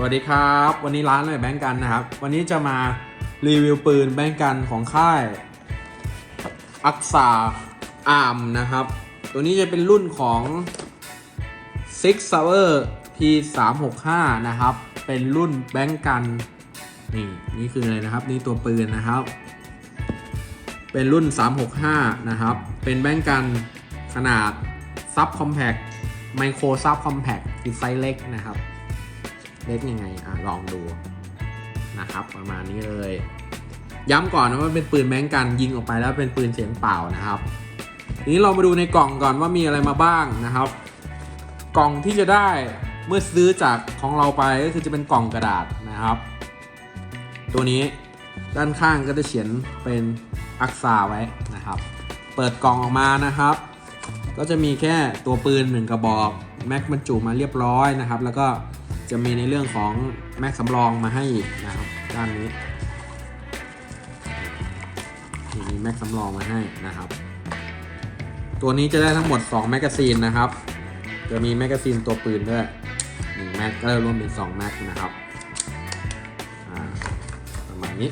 สวัสดีครับ วันนี้ร้านอะไรแบงก์กันนะครับ วันนี้จะมารีวิวปืนแบงก์กันของค่ายอักษาอาร์มนะครับ ตัวนี้จะเป็นรุ่นของ Six Sauer P 3 6 5นะครับ เป็นรุ่นแบงก์กันนี่นี่คืออะไรนะครับ นี่ตัวปืนนะครับ เป็นรุ่น 365 นะครับ เป็นแบงก์กันขนาดซับคอมแพคไมโครซับคอมแพคคือไซส์เล็กนะครับ เล็กยังไงอะลองดูนะครับ ประมาณนี้เลย ย้ำก่อนนะว่าเป็นปืนแบงก์กันยิงออกไปแล้วเป็นปืนเสียงเปล่านะครับทีนี้เรามาดูในกล่องก่อนว่ามีอะไรมาบ้างนะครับ กล่องที่จะได้เมื่อซื้อจากของเราไปก็คือจะเป็นกล่องกระดาษนะครับ ตัวนี้ด้านข้างก็จะเขียนเป็นอักษาไว้นะครับ เปิดกล่องออกมานะครับ ก็จะมีแค่ตัวปืนหนึ่งกระบอกแม็กบรรจุมาเรียบร้อยนะครับ แล้วก็ จะมีในเรื่องของแม็กสำรองมาให้นะครับด้านนี้มีแม็กสำรองมาให้นะครับ ตัวนี้จะได้ทั้งหมด 2 แมกกาซีนนะครับ จะมีแมกกาซีนตัวปืนด้วย1แม็กก็รวมเป็น 2 แม็กนะครับประมาณนี้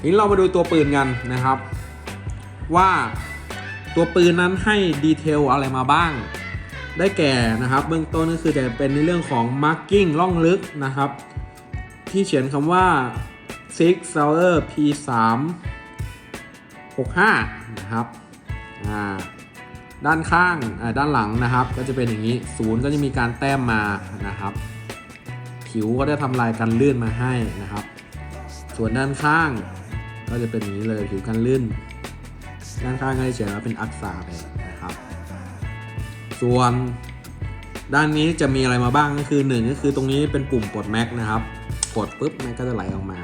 ทีนี้เรามาดูตัวปืนกันนะครับ ว่าตัวปืนนั้นให้ดีเทลอะไรมาบ้าง ได้แก่นะครับ เบื้องต้นก็คือจะเป็นในเรื่องของ marking ล่องลึกนะครับ ที่เขียนคำว่า Six Sauer P 3 65นะครับอ่าด้านข้างด้านหลังนะครับ ก็จะเป็นอย่างนี้ศูนย์ก็จะมีการแต้มมานะครับ ผิวก็ได้ทำลายกันลื่นมาให้นะครับ ส่วนด้านข้างก็จะเป็นอย่างนี้เลยผิวกันลื่น ด้านข้างก็จะเขียนว่าเป็นอักษาไป ส่วน ด้านนี้จะมีอะไรมาบ้างก็คือหนึ่งก็คือตรงนี้เป็นปุ่มปลดแม็กนะครับกดปุ๊บแม็กก็จะไหลออกมา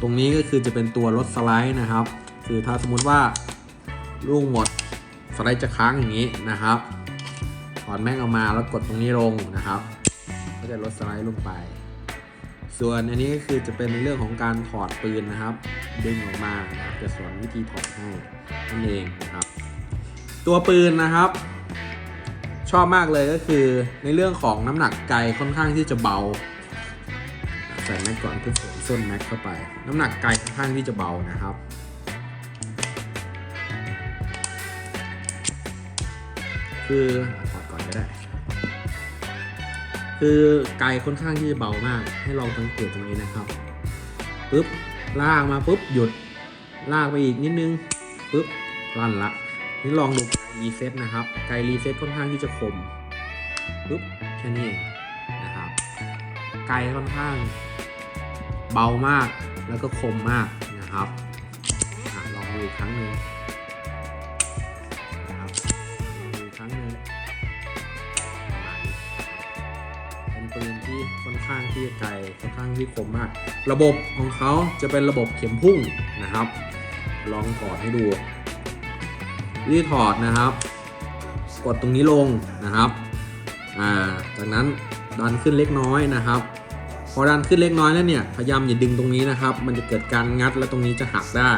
ตรงนี้ก็คือจะเป็นตัวลดสไลด์นะครับ คือถ้าสมมุติว่าลูกหมดสไลด์จะค้างอย่างนี้นะครับถอดแม็กออกมาแล้วกดตรงนี้ลงนะครับ ก็จะลดสไลด์ลงไป ส่วนอันนี้ก็คือจะเป็นในเรื่องของการถอดปืนนะครับ ดึงออกมานะครับจะสอนวิธีถอดให้นั่นเองนะครับ ตัวปืนนะครับ ชอบมากเลยก็คือในเรื่องของน้ำหนักไกลค่อนข้างที่จะเบา ใส่แม็กก่อนเพื่อเสริมส้นแม็กเข้าไป น้ำหนักไกลค่อนข้างที่จะเบานะครับคือถอดก่อนก็ได้ คือไกลค่อนข้างที่จะเบามาก ให้ลองสังเกตตรงนี้นะครับปุ๊บลากมาปุ๊บหยุดลากไปอีกนิดนึงปุ๊บลั่นละ นี่ลองดู รีเซ็ตนะครับไกลรีเซ็ตค่อนข้างที่จะคมปุ๊บแค่นี้เองนะครับไกลค่อนข้างเบามากแล้วก็คมมากนะครับอลองดูอีกครั้งหนึ่งนะครับลองดูอีกครั้งหนึ่งประมาณนี้เป็นปืนที่ค่อนข้างที่จะไกลค่อนข้างที่คมมาก ระบบของเขาจะเป็นระบบเข็มพุ่งนะครับ ลองถอดให้ดู รีดถอดนะครับ กดตรงนี้ลงนะครับอ่าจากนั้นดันขึ้นเล็กน้อยนะครับ พอดันขึ้นเล็กน้อยแล้วเนี่ยพยายามอย่าดึงตรงนี้นะครับ มันจะเกิดการงัดแล้วตรงนี้จะหักได้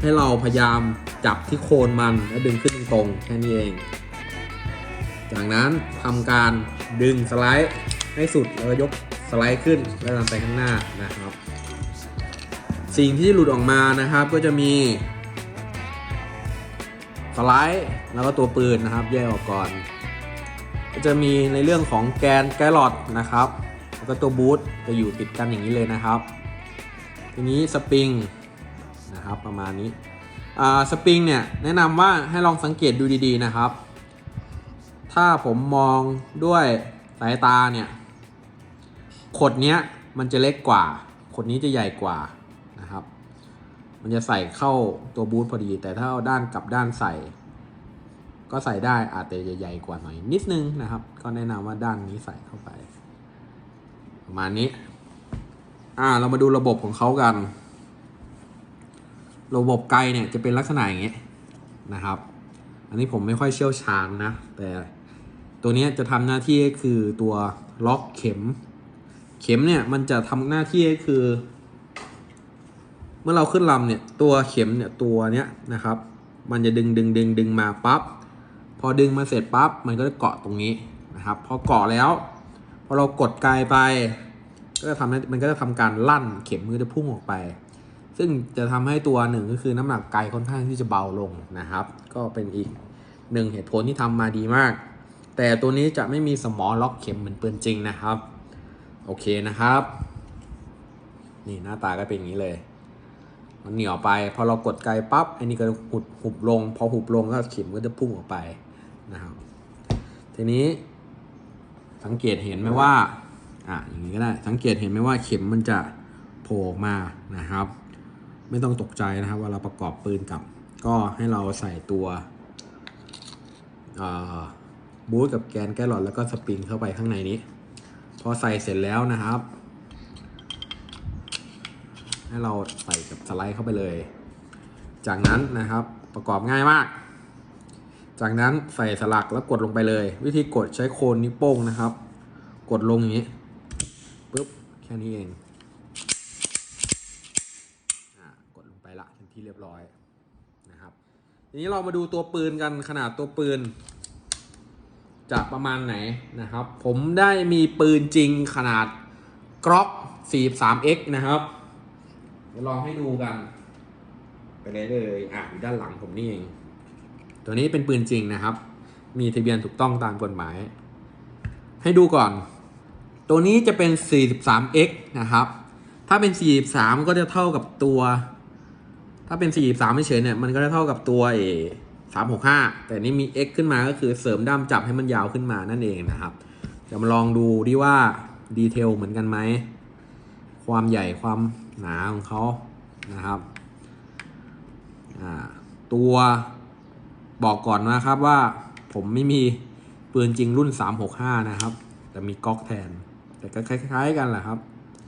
ให้เราพยายามจับที่โคนมันแล้วดึงขึ้นตรงแค่นี้เอง จากนั้นทำการดึงสไลด์ให้สุดแล้วยกสไลด์ขึ้นแล้วดันไปข้างหน้านะครับ สิ่งที่หลุดออกมานะครับก็จะมี สไลด์แล้วก็ตัวปืนนะครับ แยกออกก่อนก็จะมีในเรื่องของแกนแกลลอดนะครับ แล้วก็ตัวบูทจะอยู่ติดกันอย่างนี้เลยนะครับ ทีนี้สปริงนะครับประมาณนี้อ่าสปริงเนี่ยแนะนำว่าให้ลองสังเกตดูดีๆนะครับ ถ้าผมมองด้วยสายตาเนี่ยขดเนี้ยมันจะเล็กกว่า ขดนี้จะใหญ่กว่า มันจะใส่เข้าตัวบูทพอดี แต่ถ้าเอาด้านกลับด้านใส่ ก็ใส่ได้อาจจะใหญ่กว่าหน่อยนิดนึงนะครับ ก็แนะนำว่าด้านนี้ใส่เข้าไป ประมาณนี้ อ่า เรามาดูระบบของเขากัน ระบบไกลเนี่ยจะเป็นลักษณะอย่างเงี้ยนะครับ อันนี้ผมไม่ค่อยเชี่ยวชาญนะ แต่ตัวนี้จะทำหน้าที่คือตัวล็อกเข็ม เข็มเนี่ยมันจะทำหน้าที่คือ เมื่อเราขึ้นลำเนี่ยตัวเข็มเนี่ยตัวเนี้ยนะครับ มันจะดึงดึงดึงดึงมาปั๊บพอดึงมาเสร็จปั๊บมันก็จะเกาะตรงนี้นะครับ พอเกาะแล้ว พอเรากดไกลไป ก็จะทำให้มันก็จะทำการลั่นเข็มมือจะพุ่งออกไป ซึ่งจะทำให้ตัวหนึ่งก็คือน้ำหนักไกลค่อนข้างที่จะเบาลงนะครับ ก็เป็นอีกหนึ่งเหตุผลที่ทำมาดีมาก แต่ตัวนี้จะไม่มีสมอล็อกเข็มเหมือนปืนจริงนะครับ โอเคนะครับ นี่หน้าตาก็เป็นอย่างนี้เลย มันเหนียวไป พอเรากดไกลปั๊บไอ้นี่ก็หุบหุบลง พอหุบลงก็เข็มก็จะพุ่งออกไปนะครับ ทีนี้สังเกตเห็นไหมว่าอะอย่างนี้ก็ได้สังเกตเห็นไหมว่าเข็มมันจะโผล่ออกมานะครับ ไม่ต้องตกใจนะครับวลาเราประกอบปืนกับ ก็ให้เราใส่ตัวบูทกับแกนแกลลอนแล้วก็สปริงเข้าไปข้างในนี้ พอใส่เสร็จแล้วนะครับ ให้เราใส่กับสไลด์เข้าไปเลย จากนั้นนะครับประกอบง่ายมาก จากนั้นใส่สลักแล้วกดลงไปเลย วิธีกดใช้โคนนิ้วโป้งนะครับ กดลงอย่างนี้ปุ๊บแค่นี้เองอกดลงไปละเป็นที่เรียบร้อยนะครับทีนี้เรามาดูตัวปืนกันขนาดตัวปืนจะประมาณไหนนะครับ ผมได้มีปืนจริงขนาดกรอก 43x นะครับ เดี๋ยวลองให้ดูกัน ไปเลยเลยอะอยู่ด้านหลังผมนี่เอง ตัวนี้เป็นปืนจริงนะครับ มีทะเบียนถูกต้องตามกฎหมาย ให้ดูก่อน ตัวนี้จะเป็น 43x นะครับ ถ้าเป็น 43 ก็จะเท่ากับตัว ถ้าเป็น 43ไม่เฉยเนี่ย มันก็จะเท่ากับตัวเอ365 แต่นี่มี x ขึ้นมาก็คือเสริมด้ามจับให้มันยาวขึ้นมานั่นเองนะครับ จะมาลองดูดิว่าดีเทลเหมือนกันไหม ความใหญ่ความหนาของเขานะครับตัวบอกก่อนนะครับว่าผมไม่มีปืนจริงรุ่น 365 นะครับ แต่มีก๊อกแทน แต่ก็คล้าย ๆ กันแหละครับ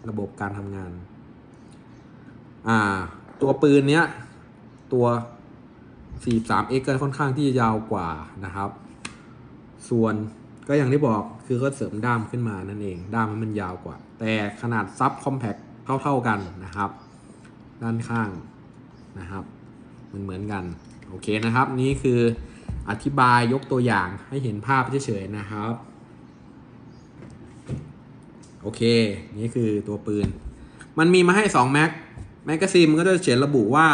ระบบการทำงาน อ่า ตัวปืนเนี้ย ตัว 43x ก็ค่อนข้างที่จะยาวกว่านะครับ ส่วนก็อย่างที่บอกคือก็เสริมด้ามขึ้นมานั่นเอง ด้ามมันยาวกว่า แต่ขนาดซับคอมแพคเท่าๆกันนะครับ ด้านข้างนะครับเหมือนเหมือนกัน โอเคนะครับ นี่คืออธิบายยกตัวอย่างให้เห็นภาพเฉยๆนะครับ โอเค นี่คือตัวปืน มันมีมาให้2แม็กแมกกาซีนมันก็จะเขียนระบุว่า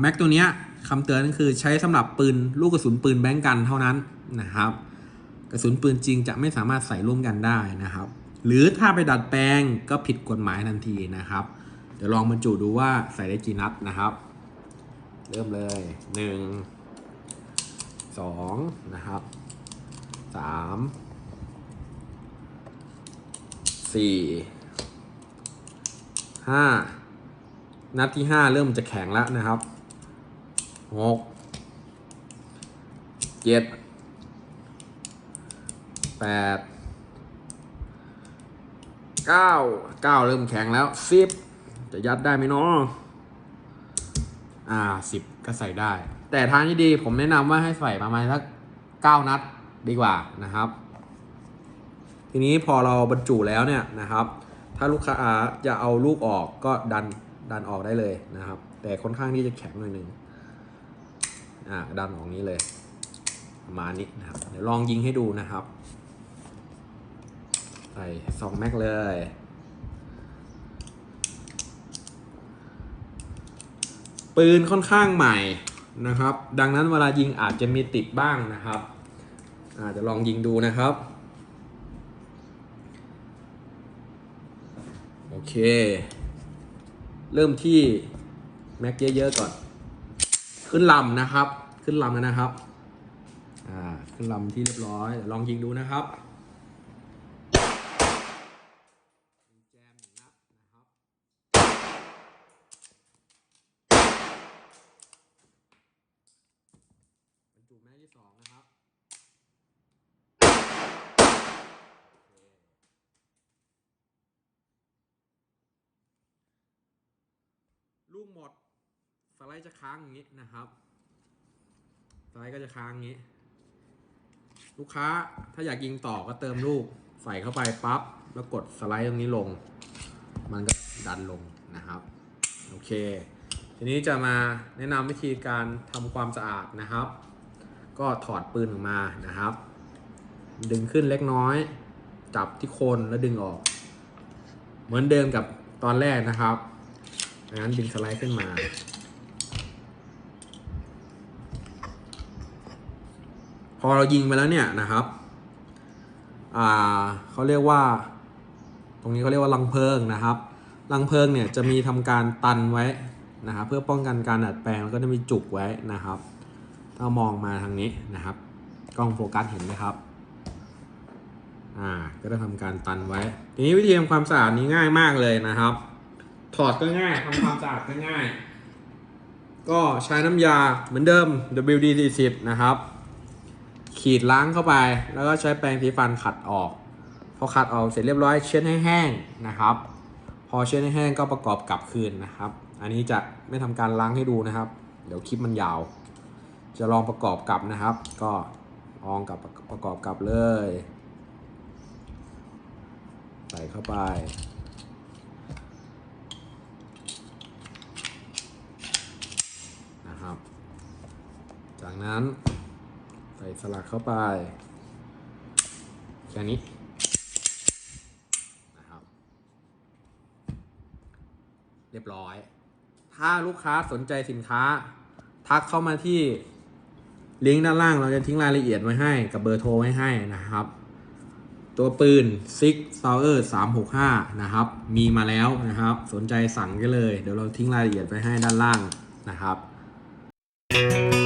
แม็กตัวเนี้ยคำเตือนก็คือใช้สำหรับปืนลูกกระสุนปืนแบงกันเท่านั้นนะครับ กระสุนปืนจริงจะไม่สามารถใส่ร่วมกันได้นะครับ หรือถ้าไปดัดแปลงก็ผิดกฎหมายทันทีนะครับ เดี๋ยวลองบรรจุดูว่าใส่ได้กี่นัดนะครับ เริ่มเลยหนึ่งสองนะครับสามสี่ห้านัดที่ห้าเริ่มจะแข็งแล้วนะครับหกเจ็ดแปด เก้าเก้าเริ่มแข็งแล้วสิบจะยัดได้ไหมเนาะอ่าสิบก็ใส่ได้ แต่ทางที่ดีผมแนะนำว่าให้ใส่ประมาณสักเก้านัดดีกว่านะครับ ทีนี้พอเราบรรจุแล้วเนี่ยนะครับ ถ้าลูกค้าจะเอาลูกออกก็ดันดันออกได้เลยนะครับ แต่ค่อนข้างที่จะแข็งหน่อยหนึงอ่าดันออกนี้เลยประมาณนี้นะครับ เดี๋ยวลองยิงให้ดูนะครับ ส่สองแม็กเลย ปืนค่อนข้างใหม่นะครับ ดังนั้นเวลายิงอาจจะมีติดบ้างนะครับอาจจะลองยิงดูนะครับ โอเค เริ่มที่แม็กเยอะๆก่อน ขึ้นลำนะครับ ขึ้นลำแล้วนะครับ อ่า ขึ้นลำที่เรียบร้อย ลองยิงดูนะครับแจมหนึ่งนัดนะครับบรรจุแม็กที่สองนะครับโอเค ลูกหมดสไลด์จะค้างอย่างนี้นะครับสไลด์ก็จะค้างอย่างนี้ ลูกค้าถ้าอยากยิงต่อก็เติมลูกใส่เข้าไปปั๊บแล้วกดสไลด์ตรงนี้ลง มันก็ดันลงนะครับโอเค ทีนี้จะมาแนะนำวิธีการทำความสะอาดนะครับ ก็ถอดปืนออกมานะครับ ดึงขึ้นเล็กน้อย จับที่โคนแล้วดึงออก เหมือนเดิมกับตอนแรกนะครับ งั้นดึงสไลด์ขึ้นมา พอเรายิงไปแล้วเนี่ยนะครับ อ่าเขาเรียกว่า ตรงนี้เขาเรียกว่าลังเพลิงนะครับ ลังเพลิงเนี่ยจะมีทำการตันไว้นะครับเพื่อป้องกันการดัดแปลงแล้วก็จะมีจุกไว้นะครับ ถ้ามองมาทางนี้นะครับ กล้องโฟกัสเห็นไหมครับอ่าก็จะทำการตันไว้ ทีนี้วิธีทำความสะอาดนี้ง่ายมากเลยนะครับ ถอดก็ง่ายทำความสะอาดก็ง่าย ก็ใช้น้ำยาเหมือนเดิม WD-40 นะครับ ขีดล้างเข้าไป แล้วก็ใช้แปรงสีฟันขัดออก พอขัดออกเสร็จเรียบร้อยเช็ดให้แห้งนะครับ พอเช็ดให้แห้งก็ประกอบกลับคืนนะครับ อันนี้จะไม่ทำการล้างให้ดูนะครับ เดี๋ยวคลิปมันยาว จะลองประกอบกลับนะครับ ก็ลองกับประกอบกลับเลย ใส่เข้าไป นะครับ จากนั้น ใส่สลักเข้าไปแค่นี้นะครับ เรียบร้อย ถ้าลูกค้าสนใจสินค้า ทักเข้ามาที่ลิงก์ด้านล่างเราจะทิ้งรายละเอียดไว้ให้กับเบอร์โทรไว้ให้นะครับ ตัวปืน Six Sauer 365 นะครับ มีมาแล้วนะครับ สนใจสั่งกันเลย เดี๋ยวเราทิ้งรายละเอียดไว้ให้ด้านล่างนะครับ